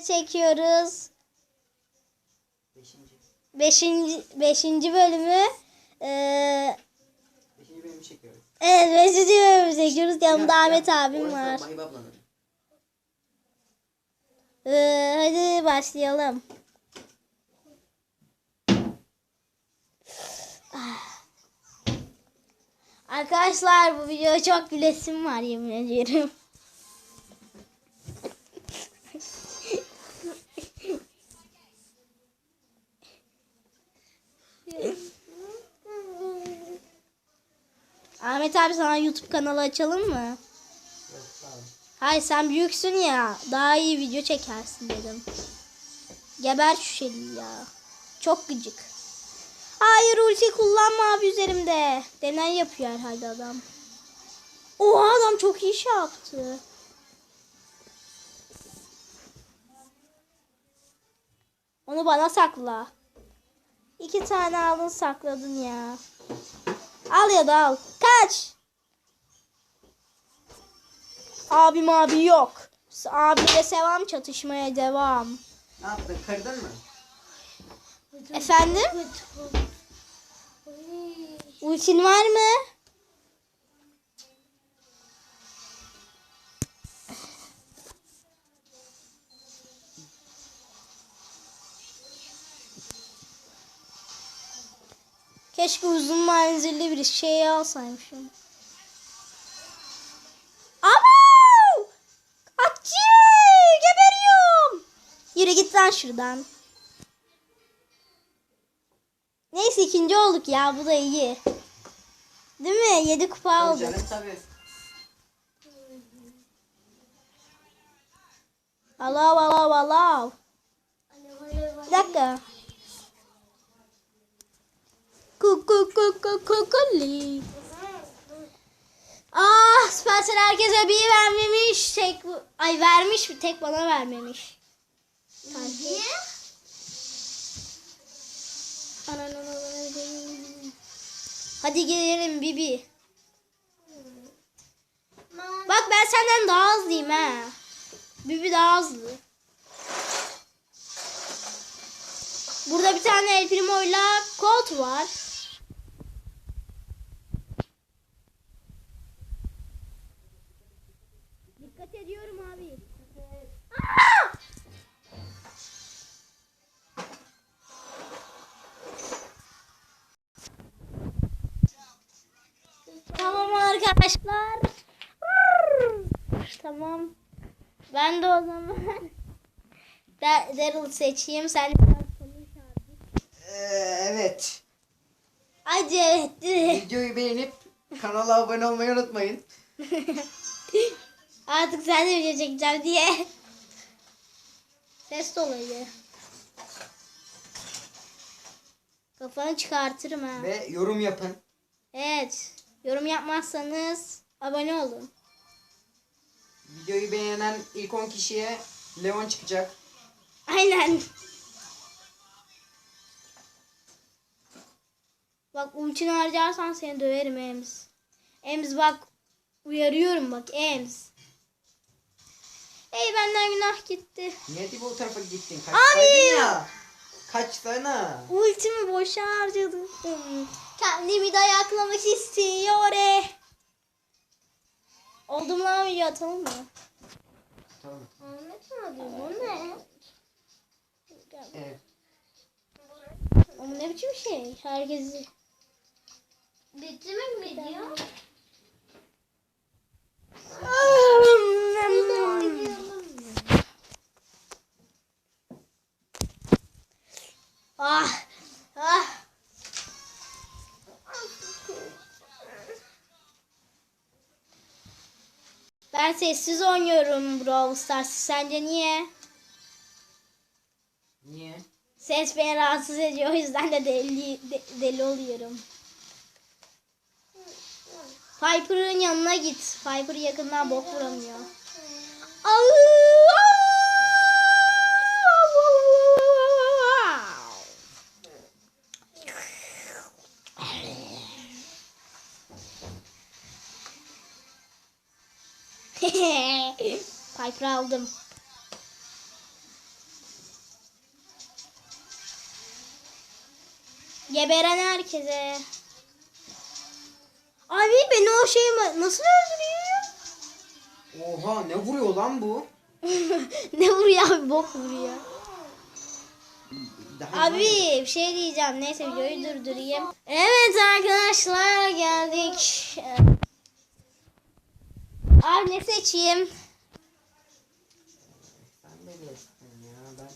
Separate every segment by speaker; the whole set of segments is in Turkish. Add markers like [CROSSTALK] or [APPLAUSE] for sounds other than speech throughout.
Speaker 1: çekiyoruz.
Speaker 2: Beşinci.
Speaker 1: Beşinci, beşinci bölümü. Ee,
Speaker 2: Beşinci bölümü çekiyoruz.
Speaker 1: evet beşinci bölümü çekiyoruz. Yanımda
Speaker 2: Ya,
Speaker 1: Ahmet
Speaker 2: ya,
Speaker 1: abim var. Ee, hadi başlayalım. Ah. Arkadaşlar bu videoya çok gülesim var yemin ediyorum. Ahmet abi sana YouTube kanalı açalım mı?
Speaker 2: Yok.
Speaker 1: Hayır sen büyüksün ya. Daha iyi video çekersin dedim. Geber şu şeyi ya. Çok gıcık. Hayır ulti kullanma abi üzerimde. Deney yapıyor herhalde adam. Oha adam çok iyi şey yaptı. Onu bana sakla. İki tane aldın sakladın ya. Al ya da al. Kaç. Abim abi yok. Abiyle sevam çatışmaya devam.
Speaker 2: Ne yaptın? Kırdın mı?
Speaker 1: Efendim? Ultin var mı? Keşke uzun menzilli bir şey alsaymışım. Ama! Atçı! Geberiyorum! Yürü git lan şuradan. Neyse ikinci olduk ya bu da iyi. Değil mi? 7 kupa aldık.
Speaker 2: Canım tabii.
Speaker 1: Alav alav alav. Bir dakika. Kuku kuku kukuli. Ah Spencer herkese bir vermemiş. Tek ay vermiş tek bana vermemiş.
Speaker 3: Niye?
Speaker 1: Hadi gidelim Bibi. Bak ben senden daha hızlıyım ha. Bibi daha hızlı. Burada bir tane El Primo'yla Colt var. Arkadaşlar. Tamam. Ben de o zaman [LAUGHS] Da- Daryl seçeyim. Sen de konuş abi.
Speaker 2: Ee, evet.
Speaker 1: Hadi. [LAUGHS]
Speaker 2: Videoyu beğenip kanala abone olmayı unutmayın. [LAUGHS]
Speaker 1: Artık sen de video çekeceğim diye. Ses dolayı. Kafanı çıkartırım ha.
Speaker 2: Ve yorum yapın.
Speaker 1: Evet. Yorum yapmazsanız abone olun.
Speaker 2: Videoyu beğenen ilk 10 kişiye Leon çıkacak.
Speaker 1: Aynen. Bak ultini harcarsan seni döverim Ems. Ems bak uyarıyorum bak Ems. Ey benden günah gitti.
Speaker 2: Niye de bu tarafa gittin?
Speaker 1: Abi!
Speaker 2: Kaçsaydın ya. Kaçsana.
Speaker 1: Ultimi boşa harcadım. Kendimi dayaklamak istiyor e. Oldu mu lan video atalım mı?
Speaker 2: Tamam.
Speaker 3: Ahmet abi bu ne?
Speaker 2: Evet.
Speaker 1: Ne biçim şey? Herkesi...
Speaker 3: Bitti mi video?
Speaker 1: Ah! Ben sessiz oynuyorum Brawl Stars. Sence niye?
Speaker 2: Niye?
Speaker 1: Ses beni rahatsız ediyor. O yüzden de deli, de- deli oluyorum. Piper'ın yanına git. Piper yakından bok vuramıyor. [LAUGHS] Piper aldım. Geberen herkese. Abi beni o şey nasıl öldürüyor?
Speaker 2: Oha ne vuruyor lan bu? [LAUGHS]
Speaker 1: ne vuruyor abi bok vuruyor.
Speaker 2: Daha
Speaker 1: abi bir şey diyeceğim. Neyse videoyu durdurayım. Evet arkadaşlar geldik. Abi ne seçeyim?
Speaker 2: Sen de ya ben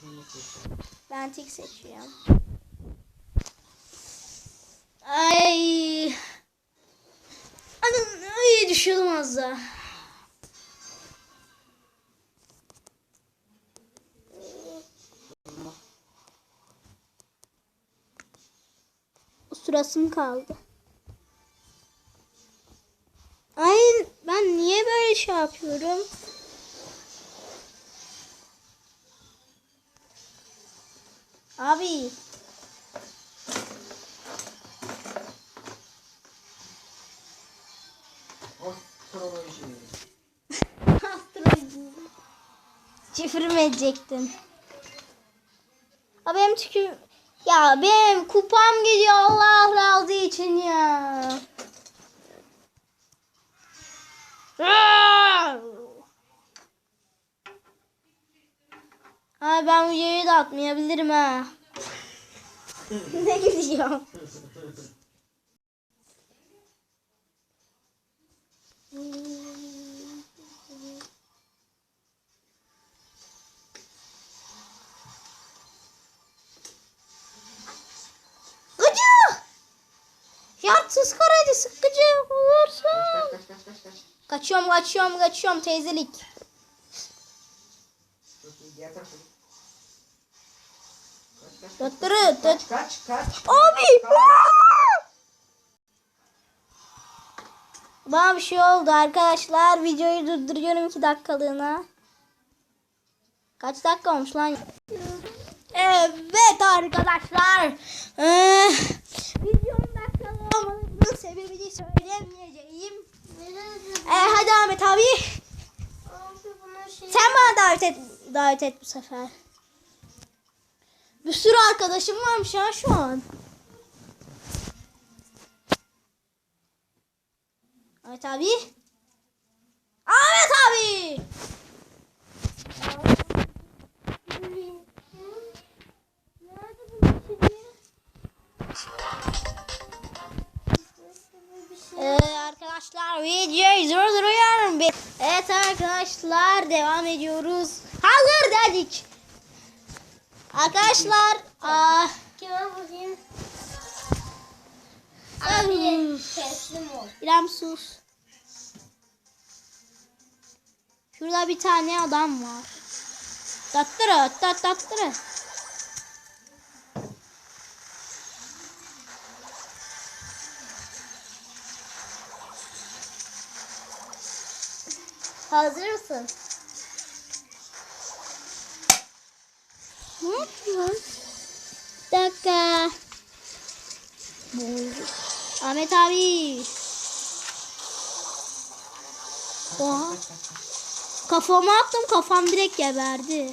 Speaker 2: seni seçiyorum.
Speaker 1: Ben tik seçiyorum. Ay. Anam ay düşüyordum az daha. Sırasım kaldı. Böyle şey yapıyorum? Abi
Speaker 2: Astroloji.
Speaker 1: Astroloji. Şifre mi? Abi benim tükür... Ya benim kupam gidiyor Allah razı için ya. Abi ben videoyu da atmayabilirim ha. ne gidiyor? Gıcı! Yatsız karaydı sıkıcı olursun.
Speaker 2: Kaç kaç kaç kaç kaç.
Speaker 1: Kaçıyorum kaçıyorum kaçıyorum teyzelik.
Speaker 2: Tarafa git. Kaç kaç kaç.
Speaker 1: Abi!
Speaker 2: Kaç.
Speaker 1: Bana bir şey oldu arkadaşlar. Videoyu durduruyorum 2 dakikalığına. Kaç dakika olmuş lan? Evet arkadaşlar. Ee, videonun dakikalı olmalarının sebebini söylemeyeceğim. Ee, hadi Ahmet abi.
Speaker 3: Şey...
Speaker 1: Sen bana davet et, davet et bu sefer. Bir sürü arkadaşım varmış ha şu an. Ahmet abi. Ahmet abi. Ee, arkadaşlar videoyu durduruyorum. bir- Evet arkadaşlar devam ediyoruz. Hazır dedik. Arkadaşlar ah? Abi.
Speaker 3: Teslim ol.
Speaker 1: İrem sus. Şurada bir tane adam var. Tattıra tat tattıra.
Speaker 3: Hazır mısın?
Speaker 1: Ne yapıyorsun? Bir dakika. Ahmet abi. Oha. Kafama attım kafam direkt geberdi.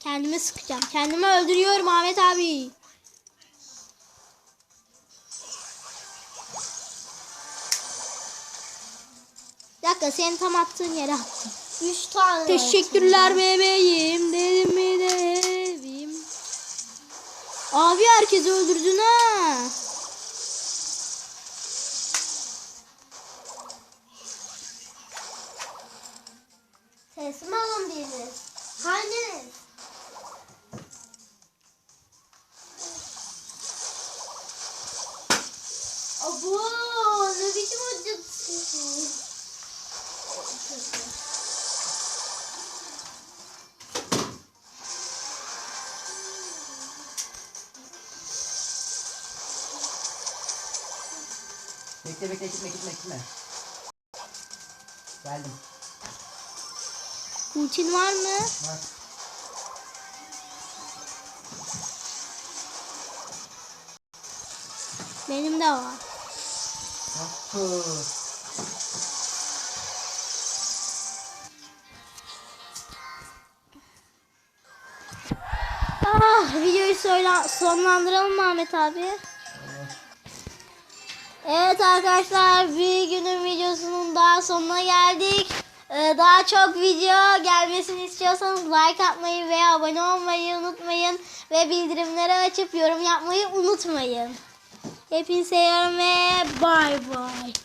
Speaker 1: Kendimi sıkacağım. Kendimi öldürüyorum Ahmet abi. Dakika seni tam attığın yere attım.
Speaker 3: Üç tane.
Speaker 1: Teşekkürler bebeğim dedim mi devim. Abi herkesi öldürdün ha.
Speaker 3: Teslim olun biriniz.
Speaker 2: Bekle bekle gitme gitme gitme. Geldim.
Speaker 1: Ultin var mı?
Speaker 2: Bak.
Speaker 1: Benim de var.
Speaker 2: Yaptı.
Speaker 1: Ah, videoyu sonlandıralım Ahmet abi? Evet arkadaşlar bir günün videosunun daha sonuna geldik. Ee, daha çok video gelmesini istiyorsanız like atmayı ve abone olmayı unutmayın. Ve bildirimleri açıp yorum yapmayı unutmayın. Hepinizi seviyorum ve bay bay.